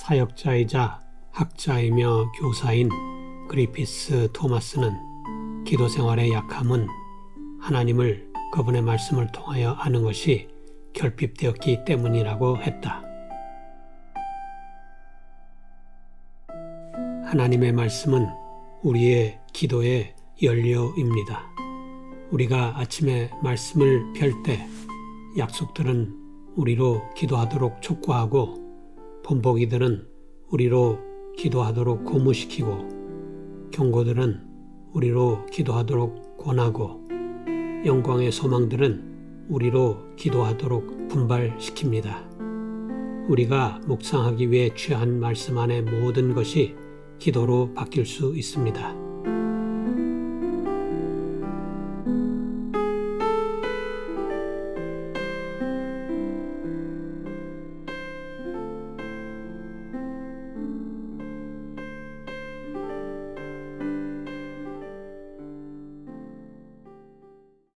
사역자이자 학자이며 교사인 그리피스 토마스는 기도 생활의 약함은 하나님을 그분의 말씀을 통하여 아는 것이 결핍되었기 때문이라고 했다. 하나님의 말씀은 우리의 기도의 연료입니다. 우리가 아침에 말씀을 펼 때 약속들은 우리로 기도하도록 촉구하고 본보기들은 우리로 기도하도록 고무시키고 경고들은 우리로 기도하도록 권하고 영광의 소망들은 우리로 기도하도록 분발시킵니다. 우리가 묵상하기 위해 취한 말씀 안의 모든 것이 기도로 바뀔 수 있습니다.